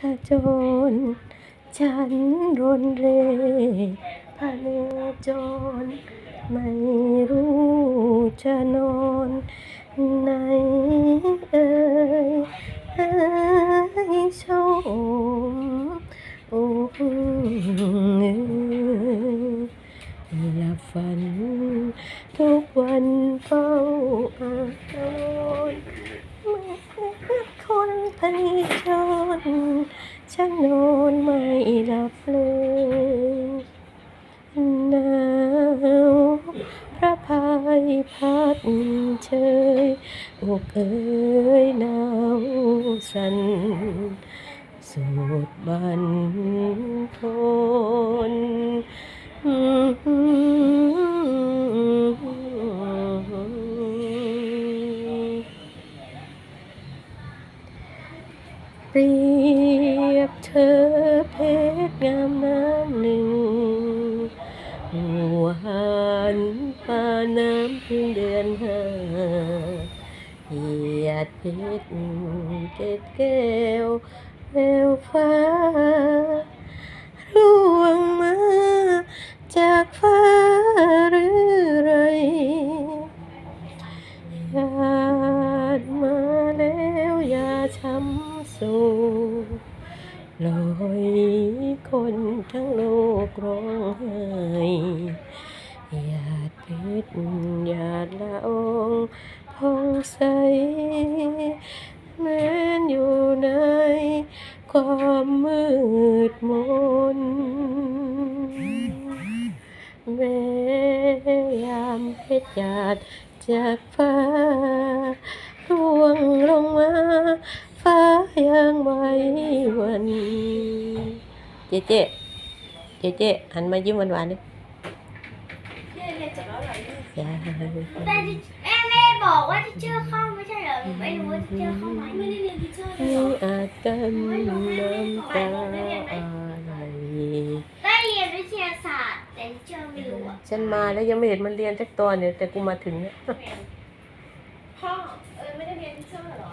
ผจญฉันรนเรพะเนจร ไม่รู้จะนอนไหนเอ่ยให้ชมโอ้ยหลับฝัน ทุกวันเฝ้าอาวนเมื่อคนพนิจร ฉันนอนไม่หลับเลยหนาวพระพายพัดเชยอกเอ๋ยหนาวสั่นสูดบันทนเปรี ธอเพชรงามน้ำหนึ่งหวานปาน้ำเพียงเดือนห้าเหยียดเพชรเกตแก้วแววฟ้าร่วงมาจากฟ้าหรือไรหยาดมาแล้วอย่าช้ำสู ลอยคนทั้งโลกร้องไห้หยาดเพชรหยาดละอองผ่องใสแม้นอยู่ในความมืดมนแม้ยามเพชรหยาดจากฟ้า เจ๊เจ๊เจ๊เจ๊หันมายิ้มหวานๆดิเรียนเรียนจบแล้วเหรอเนี่ยอย่าแต่แม่แม่บอกว่าที่เชื่อเข้าไม่ใช่เหรอหนูไม่รู้ว่าที่เชื่อเข้าไหมไม่ได้เรียนทิเชอร์เลให้ยเหรออาจกันน้ำตาอะไรได้เรียนวิทยาศาสตร์แต่ที่เชื่อไม่รู้อะฉันมาแล้วยังไม่เห็นมันเรียนสักตอนเนี่ยแต่กูมาถึงเนี่ย พ่อเออไม่ได้เรียนทิเชอร์เหรอ